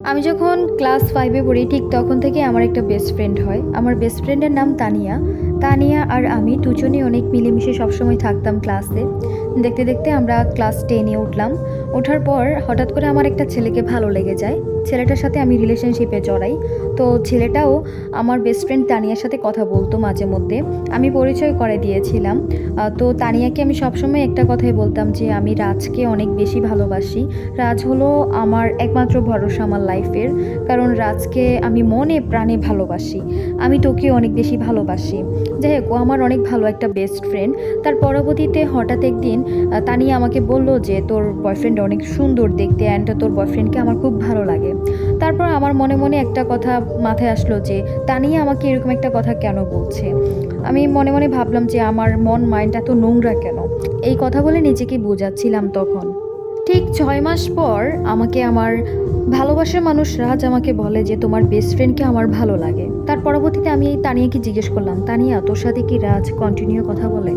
আমি যখন ক্লাস ফাইভে পড়ি, ঠিক তখন থেকে আমার একটা বেস্ট ফ্রেন্ড হয়। আমার বেস্ট ফ্রেন্ডের নাম তানিয়া। তানিয়া আর আমি দুজনেই অনেক মিলেমিশে সবসময় থাকতাম ক্লাসে দেখতে দেখতে আমরা ক্লাস টেনে উঠলাম। ওঠার পর হঠাৎ করে আমার একটা ছেলেকে ভালো লেগে যায়। ছেলেটার সাথে আমি রিলেশনশিপে জড়াই। তো ছেলেটাও আমার বেস্ট ফ্রেন্ড তানিয়ার সাথে কথা বলতো মাঝে মধ্যে। আমি পরিচয় করে দিয়েছিলাম। তো তানিয়াকে আমি সবসময় একটা কথাই বলতাম যে, আমি রাজকে অনেক বেশি ভালোবাসি। রাজ হলো আমার একমাত্র ভরসা আমার লাইফের কারণ রাজকে আমি মনে প্রাণে ভালোবাসি। আমি তোকে অনেক বেশি ভালোবাসি। যাই হোক আমার অনেক ভালো একটা বেস্ট ফ্রেন্ড তার পরবর্তীতে হঠাৎ একদিন তানিয়া আমাকে বলল যে, তোর বয়ফ্রেন্ড অনেক সুন্দর দেখতে অ্যান্ড তোর বয়ফ্রেন্ডকে আমার খুব ভালো লাগে। তারপর আমার মনে মনে একটা কথা মাথায় আসলো যে তা নিয়ে আমাকে এরকম একটা কথা কেন বলছে? আমি মনে মনে ভাবলাম যে, আমার মন মাইন্ড এত নোংরা কেন? এই কথা বলে নিজেকে বোঝাচ্ছিলাম তখন। ঠিক ছয় মাস পর আমাকে আমার ভালোবাসার মানুষ রাজ আমাকে বলে যে, তোমার বেস্ট ফ্রেন্ডকে আমার ভালো লাগে। তার পরবর্তীতে আমি এই তানিয়াকে জিজ্ঞেস করলাম, তানিয়া, তোর সাথে কি রাজ কন্টিনিউ কথা বলে?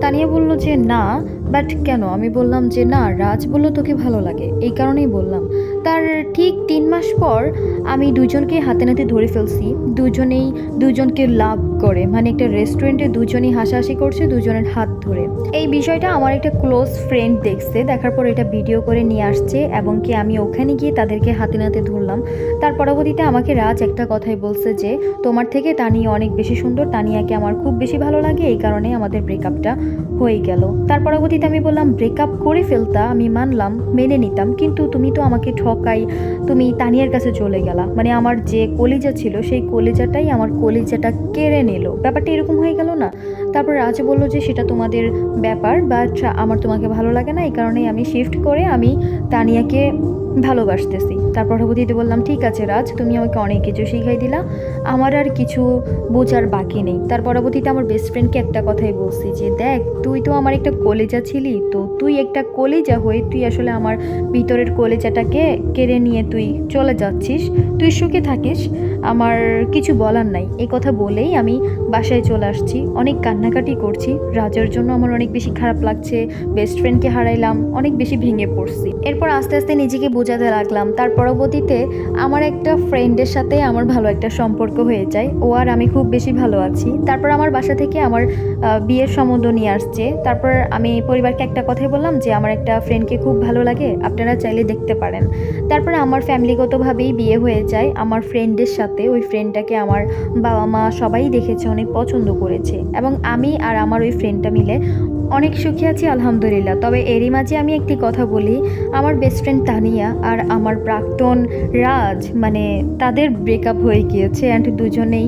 তানিয়া বলল যে, না বাট কেন? আমি বললাম যে, না, রাজ বলল তোকে ভালো লাগে। এই কারণেই বললাম। তার ঠিক তিন মাস পর আমি দুজনকে হাতে নাতে ধরে ফেলছি। দুজনেই, দুজনকে লাভ করে। মানে একটা রেস্টুরেন্টে দুজনেই হাসাহাসি করছে, দুজনের হাত ধরে। এই বিষয়টা আমার একটা ক্লোজ ফ্রেন্ড দেখছে। দেখার পর এটা ভিডিও করে নিয়ে আসছে এবং কি আমি ওখানে গিয়ে তাদেরকে হাতে নাতে ধরলাম। তার পরবর্তীতে আমাকে রাজ একটা কথাই বলছে যে, তোমার থেকে তানিয়া অনেক বেশি সুন্দর। তানিয়াকে আমার খুব বেশি ভালো লাগে। এই কারণে আমাদের ব্রেকআপটা হয়ে গেল। তার পরবর্তীতে আমি বললাম ব্রেকআপ করে ফেলতা। আমি মানলাম, মেনে নিতাম। কিন্তু তুমি তো আমাকে ঠকাই তুমি তানিয়ার কাছে চলে গেলা। মানে আমার যে কলিজা ছিল, সেই কলিজাটাই আমার কলিজাটা কেড়ে নিল। ব্যাপারটা এরকম হয়ে গেল না? তারপর রাজ বলল যে, সেটা তোমাদের ব্যাপার বা আমার তোমাকে ভালো লাগে না। এই কারণেই আমি শিফট করে আমি তানিয়াকে ভালোবাসতেছি। তার পরবর্তীতে বললাম, ঠিক আছে রাজ, তুমি আমাকে অনেক কিছু শিখাই দিলা। আমার আর কিছু বোঝার বাকি নেই। তার পরবর্তীতে আমার বেস্ট ফ্রেন্ডকে একটা কথাই বলছি যে, দেখ, তুই তো আমার একটা কলেজা ছিলি, তো তুই একটা কলেজা হয়ে তুই আসলে আমার ভিতরের কলেজাটাকে কেড়ে নিয়ে তুই চলে যাচ্ছিস। তুই সুখে থাকিস। আমার কিছু বলার নাই। এই কথা বলেই আমি বাসায় চলে আসছি। অনেক কান্নাকাটি করছি। রাজার জন্য আমার অনেক বেশি খারাপ লাগছে। বেস্ট ফ্রেন্ডকে হারাইলাম। অনেক বেশি ভেঙে পড়ছি। এরপর আস্তে আস্তে নিজেকে বোঝাতে লাগলাম। তার পরবর্তীতে আমার একটা ফ্রেন্ডের সাথে আমার ভালো একটা সম্পর্ক হয়ে যায়। ও আর আমি খুব বেশি ভালো আছি। তারপর আমার বাসা থেকে আমার বিয়ের সম্বন্ধ নিয়ে আসছে। তারপর আমি পরিবারকে একটা কথাই বললাম যে, আমার একটা ফ্রেন্ডকে খুব ভালো লাগে, আপনারা চাইলে দেখতে পারেন। তারপর আমার ফ্যামিলিগতভাবেই বিয়ে হয়ে যায়। আমার ফ্রেন্ডের সাথে ওই ফ্রেন্ডটাকে আমার বাবা মা সবাই দেখেছে, অনেক পছন্দ করেছে। এবং আমি আর আমার ওই ফ্রেন্ডটা মিলে অনেক সুখী আছি, আলহামদুলিল্লাহ। তবে এরই মাঝে আমি একটি কথা বলি। আমার বেস্ট ফ্রেন্ড তানিয়া আর আমার প্রাক্তন রাজ মানে তাদের ব্রেকআপ হয়ে গিয়েছে অ্যান্ড দুজনেই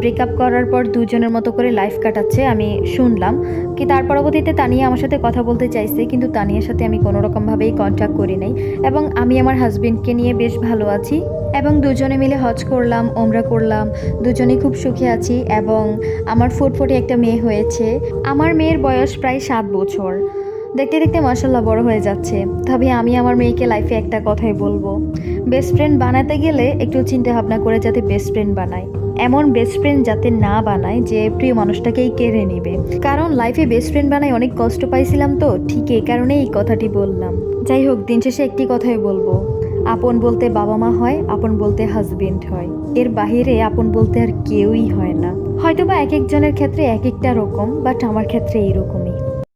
ব্রেকআপ করার পর দুজনের মতো করে লাইফ কাটাচ্ছে, আমি শুনলাম। কি তার পরবর্তীতে তানিয়া আমার সাথে কথা বলতে চাইছে, কিন্তু তানিয়ার সাথে আমি কোনোরকমভাবেই কন্ট্যাক্ট করি নাই। এবং আমি আমার হাজবেন্ডকে নিয়ে বেশ ভালো আছি। এবং দুজনে মিলে হজ করলাম, ওমরা করলাম। দুজনেই খুব সুখে আছি এবং আমার ফুটফুটে একটা মেয়ে হয়েছে। আমার মেয়ের বয়স প্রায় সাত বছর। দেখতে দেখতে মাসাল্লাহ বড় হয়ে যাচ্ছে। তবে আমি আমার মেয়েকে লাইফে একটা কথাই বলব। বেস্ট ফ্রেন্ড বানাতে গেলে একটু চিন্তা ভাবনা করে যাতে বেস্ট ফ্রেন্ড বানায়। এমন বেস্ট ফ্রেন্ড যাতে না বানায় যে প্রিয় মানুষটাকেই কেড়ে নেবে। কারণ লাইফে বেস্ট ফ্রেন্ড বানায় অনেক কষ্ট পাইছিলাম তো, ঠিক এই কারণে এই কথাটি বললাম। যাই হোক, দিন শেষে একটি কথাই বলব। আপন বলতে বাবা মা হয়, আপন বলতে হাজবেন্ড হয়। এর বাহিরে আপন বলতে আর কেউই হয় না। হয়তোবা এক একজনের ক্ষেত্রে এক একটা রকম বাট আমার ক্ষেত্রে এইরকম